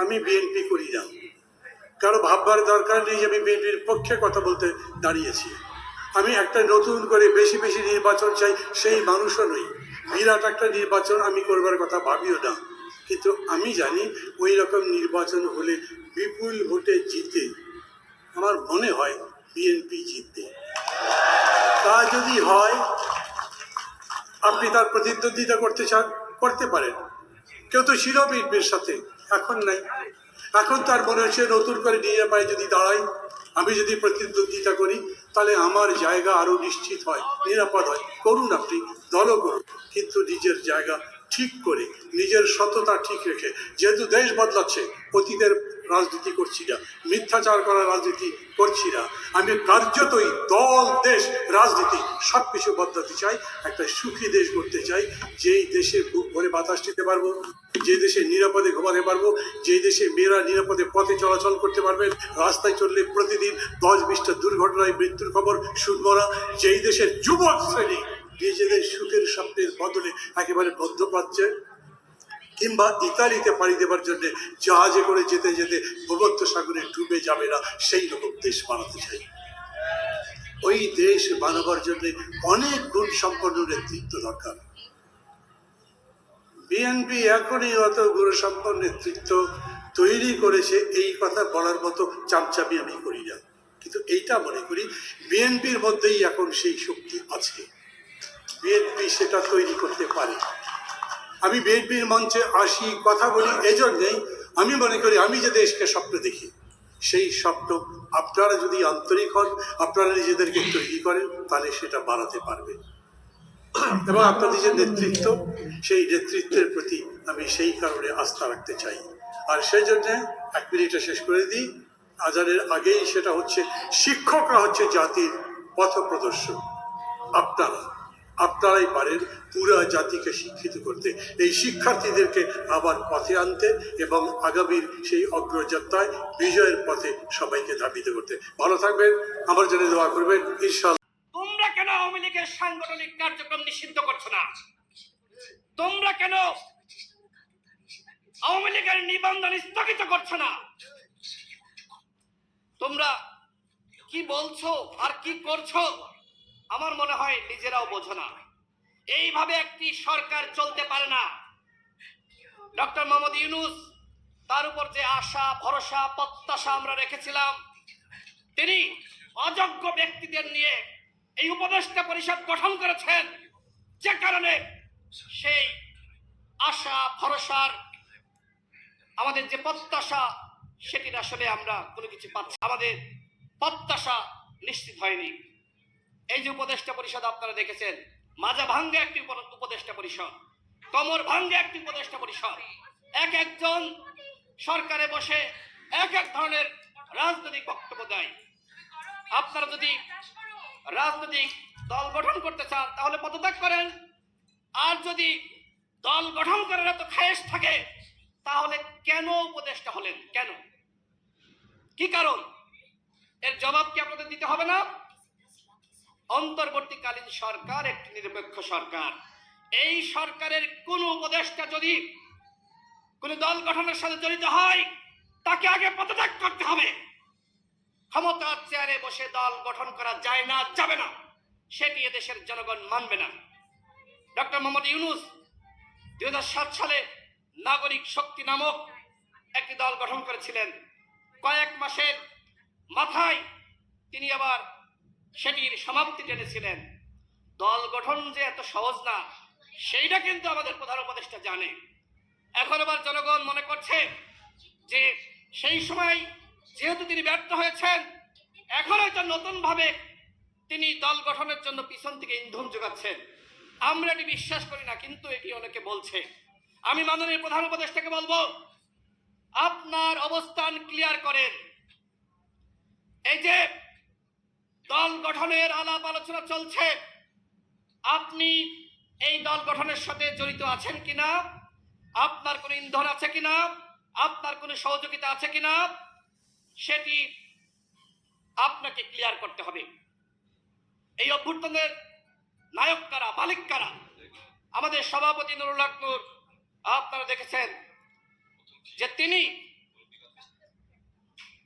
আমি বিএনপি করি না। কারও ভাববার দরকার নেই যে আমি বিএনপির পক্ষে কথা বলতে দাঁড়িয়েছি। আমি একটা নতুন করে বেশি বেশি নির্বাচন চাই, সেই মানুষও নই। বিরাট একটা নির্বাচন আমি করবার কথা ভাবিও না। কিন্তু আমি জানি ওই রকম নির্বাচন হলে বিপুল ভোটে জিতে আমার মনে হয় বিএনপি জিতবে। তা যদি হয়, আপনি তার প্রতিদ্বন্দ্বিতা করতে চান, করতে পারেন। কেউ তো ছিল বিএনপির সাথে। এখন নাই। এখন তার মনে হচ্ছে নতুন করে নিজের পায়ে যদি দাঁড়াই আমি যদি প্রতিদ্বন্দ্বিতা করি, তাহলে আমার জায়গা আরও নিশ্চিত হয়, নিরাপদ হয়। করুন আপনি দল করুন, কিন্তু নিজের জায়গা ঠিক করে, নিজের সততা ঠিক রেখে, যেহেতু দেশ বদলাচ্ছে, অতীতের রাজনীতি করছি না, মিথ্যাচার করার রাজনীতি করছি না। আমি কার্যতই দল, দেশ, রাজনীতি সব কিছু বদলাতে চাই, একটা সুখী দেশ করতে চাই, যেই দেশে বুক ভরে বাতাস নিতে পারব যে দেশে নিরাপদে ঘুমাতে পারব যে দেশে মেয়েরা নিরাপদে পথে চলাচল করতে পারবেন রাস্তায় চললে প্রতিদিন দশ বিশটা দুর্ঘটনায় মৃত্যুর খবর শুনব না, যেই দেশের যুবক শ্রেণি নিজেদের সুখের স্বপ্নের বদলে একেবারে বদ্ধ পাচ্ছে কিংবা ইতালিতে পাড়ি দেবার জন্য জাহাজে করে যেতে যেতে ভূমধ্য সাগরে ডুবে যাবে না, সেই রকম দেশ বানাতে চাই। ওই দেশ বানাবার জন্য অনেক গুণ সম্পন্ন নেতৃত্ব দরকার। বিএনপি এখনই অত গুণসম্পন্ন নেতৃত্ব তৈরি করেছে, এই কথা বলার মতো চামচামি আমি করি না। কিন্তু এইটা মনে করি বিএনপির মধ্যেই এখন সেই শক্তি আছে। বিএনপি সেটা তৈরি করতে পারে। আমি বিএনপির মঞ্চে আসি, কথা বলি এজন্যেই আমি মনে করি, আমি যে দেশকে স্বপ্ন দেখি, সেই স্বপ্ন আপনারা যদি আন্তরিক হন, আপনারা নিজেদেরকে তৈরি করেন, তাহলে সেটা বাড়াতে পারবেন এবং আপনাদের যে নেতৃত্ব, সেই নেতৃত্বের প্রতি আমি সেই কারণে আস্থা রাখতে চাই। আর সেই জন্যে এক মিনিটে শেষ করে দিই। আজানের আগেই সেটা হচ্ছে, শিক্ষকরা হচ্ছে জাতির পথ প্রদর্শক আপনারা আপনারাই পারেন পুরা জাতিকে শিক্ষিত করতে। এই শিক্ষার্থীদেরকে আবার পথে আনতে এবং আগামীর সেই অগ্রযাত্রায় বিজয়ের পথে সবাইকে ধাবিত করতে। ভালো থাকবেন, আমার জন্য দোয়া করবেন ইনশাল্লাহ তোমরা কেন আওয়ামী লীগের সাংগঠনিক কার্যক্রম নিষিদ্ধ করছ না তোমরা কেন আওয়ামী লীগের নিবন্ধন স্থগিত করছ না? তোমরা কি বলছো আর কি করছ? আমার মনে হয় নিজেরাও বোঝো না। এইভাবে একটি সরকার চলতে পারে না। ডক্টর মোহাম্মদ ইউনুস, তার উপর যে আশা, ভরসা, প্রত্যাশা আমরা রেখেছিলাম, তিনি অযোগ্য ব্যক্তিদের নিয়ে এই উপদেষ্টা পরিষদ গঠন করেছেন, যে কারণে সেই আশা, ভরসার আমাদের যে প্রত্যাশা, সেটির আসলে আমরা কোনো কিছু পাচ্ছি আমাদের প্রত্যাশা নিশ্চিত হয়নি। এই যে উপদেষ্টা পরিষদ আপনারা দেখেছেন, মাজা ভাঙ্গে একটি উপদেষ্টা পরিষদ কমর ভাঙ্গে একটি উপদেষ্টা পরিষদ। এক একজন সরকারে বসে এক এক ধরনের রাজনৈতিক বক্তব্য দেয়। আপনারা যদি রাজনৈতিক দল গঠন করতে চান, তাহলে পদত্যাগ করেন। আর যদি দল গঠন করার এত খায়েশ থাকে, তাহলে কেন উপদেষ্টা হলেন? কেন? কি কারণ? এর জবাব কি আপনাদের দিতে হবে না? অন্তর্বর্তীকালীন সরকার একটি নিরপেক্ষ সরকার। এই সরকারের কোন উপদেষ্টা যদি কোন দল গঠনের সাথে জড়িত হয়, তাকে আগে পদত্যাগ করতে হবে। ক্ষমতার চেয়ারে বসে দল গঠন করা যায় না, যাবে না। সেটি এদেশের জনগণ মানবে না। ডক্টর মোহাম্মদ ইউনুস দু হাজার সাত সালে নাগরিক শক্তি নামক একটি দল গঠন করেছিলেন। কয়েক মাসের মাথায় তিনি আবার সেটির সমাপ্তি টেনেছিলেন দল গঠন যে এত সহজ না, সেইটা কিন্তু আমাদের প্রধান উপদেষ্টা জানে। এখন আবার জনগণ মনে করছে যে সেই সময় যেহেতু তিনি ব্যর্থ হয়েছেন, এখন হয়তো নতুন ভাবে তিনি দল গঠনের জন্য পিছন থেকে ইন্ধন যোগাচ্ছেন। আমরা এটি বিশ্বাস করি না, কিন্তু এটি অনেকে বলছে। আমি মাননীয় প্রধান উপদেষ্টাকে বলব, আপনার অবস্থান ক্লিয়ার করেন। এই যে দল গঠনের আলাপ আলোচনা চলছে। আপনি এই দল গঠনের সাথে জড়িত আছেন কিনা? আপনার কোনো ইন্ধন আছে কিনা? আপনার কোনো সহযোগিতা আছে কিনা? সেটি আপনাকে ক্লিয়ার করতে হবে। এই অভ্যুত্থানের নায়ক কারা, মালিক কারা? আমাদের সভাপতি নুরুল হক আপনারা দেখেছেন যে তিনি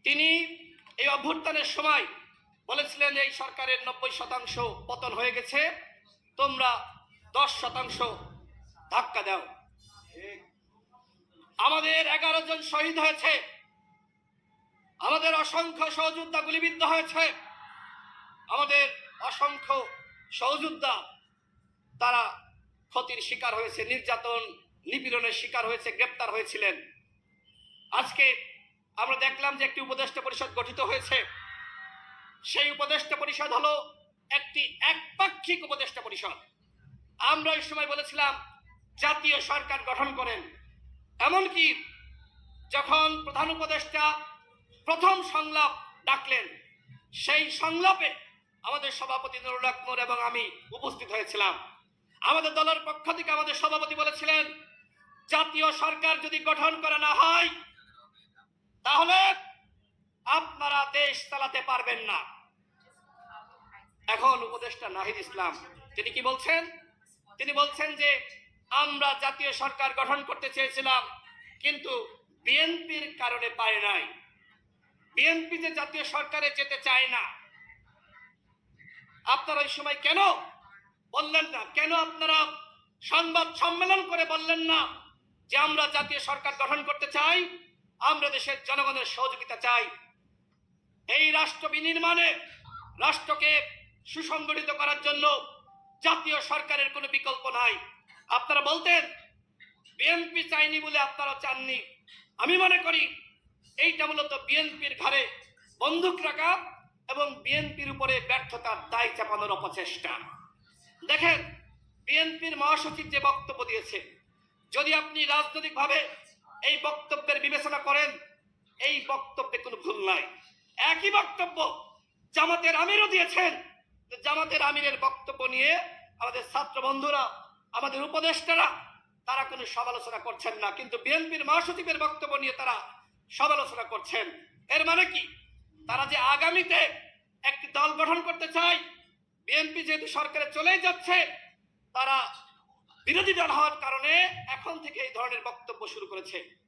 তিনি এই অভ্যুত্থানের সময় বলেছিলেন এই সরকারের নব্বই শতাংশ পতন হয়ে গেছে, তোমরা দশ শতাংশ ধাক্কা দাও। আমাদের এগারো জন শহীদ হয়েছে, আমাদের অসংখ্য সহযোদ্ধা গুলিবিদ্ধ হয়েছে, আমাদের অসংখ্য সহযোদ্ধা তারা ক্ষতির শিকার হয়েছে, নির্যাতন নিপীড়নের শিকার হয়েছে, গ্রেপ্তার হয়েছিলেন। আজকে আমরা দেখলাম যে একটি উপদেষ্টা পরিষদ গঠিত হয়েছে। সেই উপদেষ্টা পরিষদ হলো একটি একপাক্ষিক উপদেষ্টা পরিষদ। আমরা ওই সময় বলেছিলাম, জাতীয় সরকার গঠন করেন। এমনকি যখন প্রধান উপদেষ্টা প্রথম সংলাপ ডাকলেন, সেই সংলাপে আমাদের সভাপতি নুরুল আকমর এবং আমি উপস্থিত হয়েছিলাম। আমাদের দলের পক্ষ থেকে আমাদের সভাপতি বলেছিলেন, জাতীয় সরকার যদি গঠন করা না হয়, তাহলে আপনারা দেশ চালাতে পারবেন না। এখন উপদেষ্টা নাহিদ ইসলাম, তিনি কি বলছেন? তিনি বলছেন যে, আমরা জাতীয় সরকার গঠন করতে চেয়েছিলাম, কিন্তু বিএনপির কারণে পারে নাই। বিএনপি যে জাতীয় সরকারে যেতে চায় না। আপনারা ওই সময় কেন বললেন না? কেন আপনারা সংবাদ সম্মেলন করে বললেন না যে, আমরা জাতীয় সরকার গঠন করতে চাই, আমরা দেশের জনগণের সহযোগিতা চাই? এই রাষ্ট্র বিনির্মাণে রাষ্ট্রকে সুসংগঠিত করার জন্য জাতীয় সরকারের কোনো বিকল্প নাই। আপনারা বলতেন, বিএনপি চাইনি বলে আপনারা চাননি। আমি মনে করি এইটা মূলত বিএনপির ঘরে বন্দুক রাখা এবং বিএনপির উপরে ব্যর্থতার দায় চাপানোর অপচেষ্টা। দেখেন, বিএনপির মহাসচিব যে বক্তব্য দিয়েছে, যদি আপনি রাজনৈতিকভাবে এই বক্তব্যের বিবেচনা করেন, এই বক্তব্যে কোনো ভুল নাই। একই বক্তব্য জামাতের আমিরও দিয়েছেন। জামাতের আমিরের বক্তব্য নিয়ে আমাদের ছাত্র বন্ধুরা, আমাদের উপদেষ্টারা, তারা কোনো সমালোচনা করছেন না। কিন্তু বিএনপির মহাসচিবের বক্তব্য নিয়ে তারা সমালোচনা করছেন। এর মানে কি? তারা যে আগামীতে একটি দল গঠন করতে চায়, বিএনপি যেহেতু সরকারে চলেই যাচ্ছে, তারা বিরোধী দল হওয়ার কারণে এখন থেকে এই ধরনের বক্তব্য শুরু করেছে।